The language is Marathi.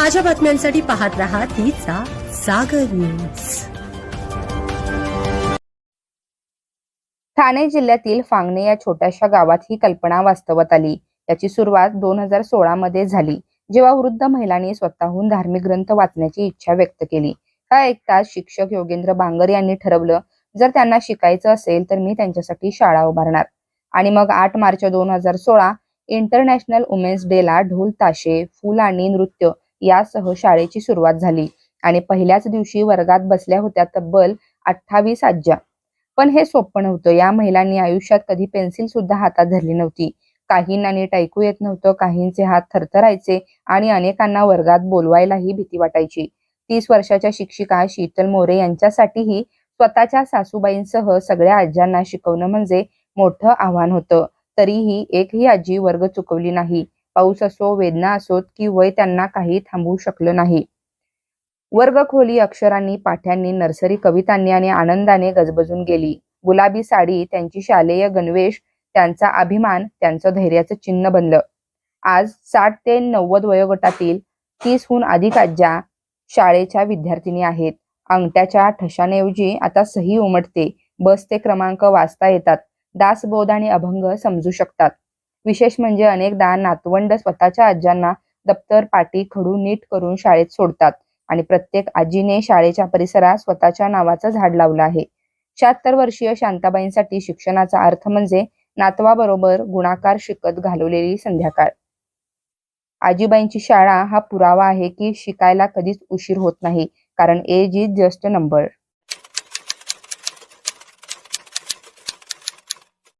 ताज्या बातम्यांसाठी पाहत रहा तिचा सागर न्यूज. ठाणे जिल्ह्यातील फांगणे या छोट्याशा गावात ही कल्पना वास्तवात आली. याची सुरुवात दोन हजार सोळा मध्ये झाली जेव्हा वृद्ध महिलांनी स्वतःहून धार्मिक ग्रंथ वाचण्याची इच्छा व्यक्त केली. हा ऐकताच शिक्षक योगेंद्र बांगर यांनी ठरवलं जर त्यांना शिकायचं असेल तर मी त्यांच्यासाठी शाळा उभारणार. आणि मग आठ मार्च दोन हजार सोळा इंटरनॅशनल वुमेन्स डे ला ढोल ताशे फुल आणि नृत्य यासह शाळेची सुरुवात झाली. आणि पहिल्याच दिवशी वर्गात बसल्या होत्या तब्बल अठ्ठावीस आज्या. पण हे सोपं नव्हतं. या महिलांनी आयुष्यात कधी पेन्सिल सुद्धा हातात धरली नव्हती. काहींना नीट ऐकू येत नव्हतं. काहींचे हात थरथरायचे आणि अनेकांना वर्गात बोलवायलाही भीती वाटायची. तीस वर्षाच्या शिक्षिका शीतल मोरे यांच्यासाठीही स्वतःच्या सासूबाईंसह सगळ्या आज्यांना शिकवणं म्हणजे मोठं आव्हान होतं. तरीही एकही आजी वर्ग चुकवली नाही. पाऊस असो वेदना असोत की वय त्यांना काही थांबवू शकलं नाही. वर्ग खोली अक्षरांनी पाठ्यांनी नर्सरी कवितांनी आणि आनंदाने गजबजून गेली. गुलाबी साडी त्यांची शालेय गणवेश त्यांचा अभिमान त्यांचं धैर्याचं चिन्ह बनलं. आज साठ ते नव्वद वयोगटातील तीसहून अधिक आज्या शाळेच्या विद्यार्थिनी आहेत. अंगठ्याच्या ठशांऐवजी आता सही उमटते. बसचे क्रमांक वाचता येतात. दासबोध आणि अभंग समजू शकतात. विशेष म्हणजे अनेकदा नातवंड स्वतःच्या आज्यांना दप्तर पाटी खडू नीट करून शाळेत सोडतात आणि प्रत्येक आजीने शाळेच्या परिसरात स्वतःच्या नावाचं झाड लावलं आहे. शहात्तर वर्षीय शांताबाईंसाठी शिक्षणाचा अर्थ म्हणजे नातवाबरोबर गुणाकार शिकत घालवलेली संध्याकाळ. आजीबाईंची शाळा हा पुरावा आहे की शिकायला कधीच उशीर होत नाही कारण एज इज जस्ट नंबर